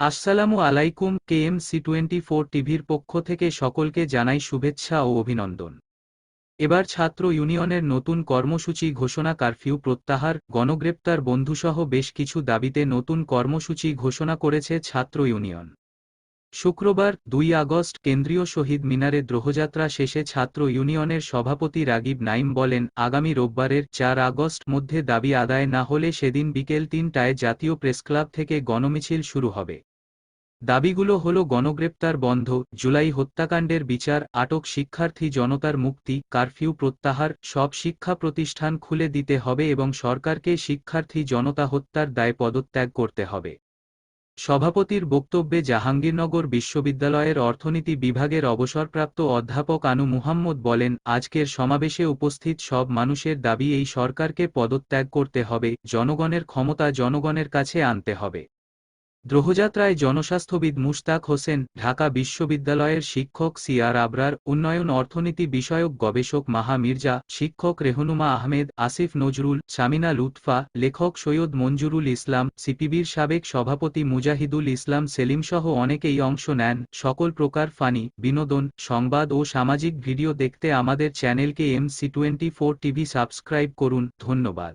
আসসালামু আলাইকুম কে KMC twenty four টিভির পক্ষ থেকে সকলকে জানাই শুভেচ্ছা ও অভিনন্দন। এবার ছাত্র ইউনিয়নের নতুন কর্মসূচি ঘোষণা কারফিউ প্রত্যাহার, গণগ্রেপ্তার বন্ধুসহ বেশ কিছু দাবিতে নতুন কর্মসূচি ঘোষণা করেছে ছাত্র ইউনিয়ন। শুক্রবার, দুই আগস্ট, কেন্দ্রীয় শহীদ মিনারে দ্রোহযাত্রা শেষে ছাত্র ইউনিয়নের সভাপতি রাগিব নাইম বলেন, আগামী রোববারের চার আগস্ট মধ্যে দাবি আদায় না হলে সেদিন বিকেল তিনটায় জাতীয় প্রেসক্লাব থেকে গণমিছিল শুরু হবে। দাবিগুলো হল গণগ্রেপ্তার বন্ধ, জুলাই হত্যাকাণ্ডের বিচার, আটক শিক্ষার্থী জনতার মুক্তি, কারফিউ প্রত্যাহার, সব শিক্ষা প্রতিষ্ঠান খুলে দিতে হবে এবং সরকারকে শিক্ষার্থী জনতা হত্যার দায় পদত্যাগ করতে হবে। সভাপতির বক্তব্যে জাহাঙ্গীরনগর বিশ্ববিদ্যালয়ের অর্থনীতি বিভাগের অবসরপ্রাপ্ত অধ্যাপক আনু মুহাম্মদ বলেন, আজকের সমাবেশে উপস্থিত সব মানুষের দাবি এই সরকারকে পদত্যাগ করতে হবে, জনগণের ক্ষমতা জনগণের কাছে আনতে হবে। দ্রোহযাত্রায় জনস্বাস্থ্যবিদ মুশতাক হোসেন, ঢাকা বিশ্ববিদ্যালয়ের শিক্ষক সিয়ার আবরার, উন্নয়ন অর্থনীতি বিষয়ক গবেষক মাহা মির্জা, শিক্ষক রেহনুমা আহমেদ, আসিফ নজরুল সামিনা লুৎফা, লেখক সৈয়দ মঞ্জুরুল ইসলাম, সিপিবির সাবেক সভাপতি মুজাহিদুল ইসলাম সেলিমসহ অনেকেই অংশ নেন। সকল প্রকার ফানি, বিনোদন, সংবাদ ও সামাজিক ভিডিও দেখতে আমাদের চ্যানেলকে এমসি টোয়েন্টি টিভি সাবস্ক্রাইব করুন। ধন্যবাদ।